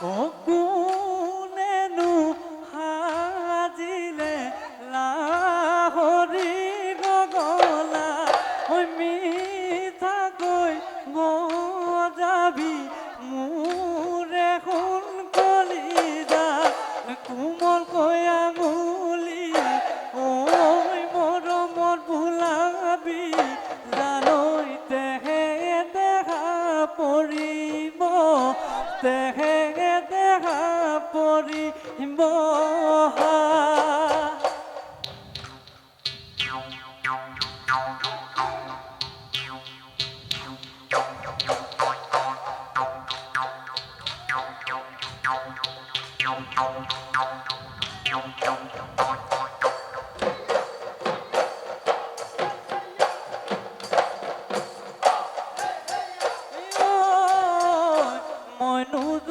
ও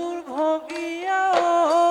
মইনো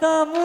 cantamos.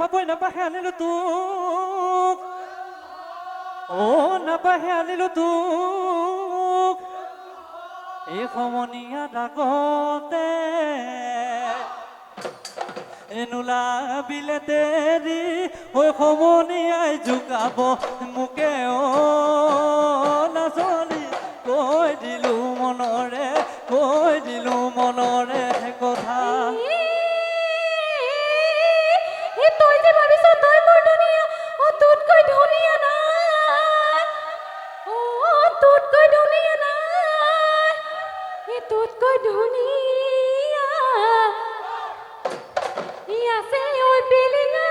পাবই নাপাহে আনিলো তোক। অ নাপাহে আনিলো তোক। এই সমনীয়া ডাকতে। এনুলা বিলেতেৰি হৈ সমনীয়াই জোকাব মোকে অ নাচনী কৈ দিলো মনৰে কৈ দিলো মনৰে তোতকৈ ধুনীয়া ই আছে ঐ বেলিঙা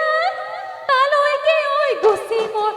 তালৈকে গুচি মই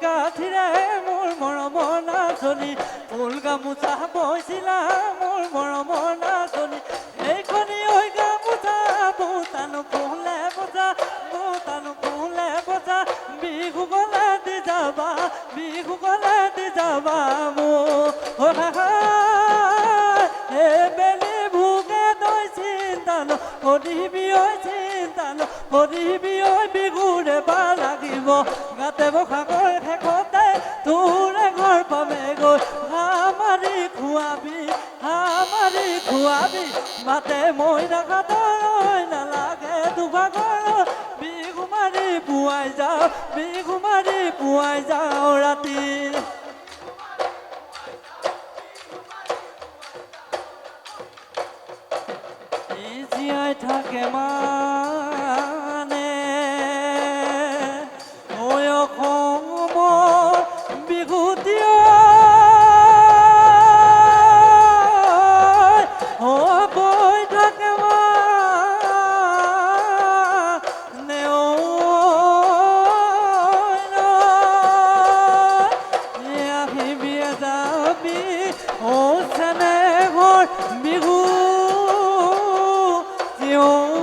কাঠিৰে মোৰ মৰমৰ নাচনী ফুল গামোচা বৈছিলা মোৰ মৰমৰ নাচনী এইখনি ঐ গামোচা বুটানো ফুলে বজা বুটানো ফুলে বজা বিহু গলে দি যাবা, বিহু গলে দি যাবা মোৰ এ বেলি ভোগে তই চিন্তানো সদিবি ঐ সদিবি ঐ বিহুৰে বা লাগিব, গাতে বসাগৰ শেষতে তোৰে ঘৰ পামে গৈ। হাঁহ মাৰি খুৱাবি হাঁহ মাৰি খুৱাবি, মাতে মই নাগাতৰৈ নালাগে দুভাগৰ। বিহু মাৰি পুৱাই যাওঁ, বিহু মাৰি পুৱাই যাওঁ ৰাতি। জীয়াই থাকে মা। 오산의 골 미국 지옥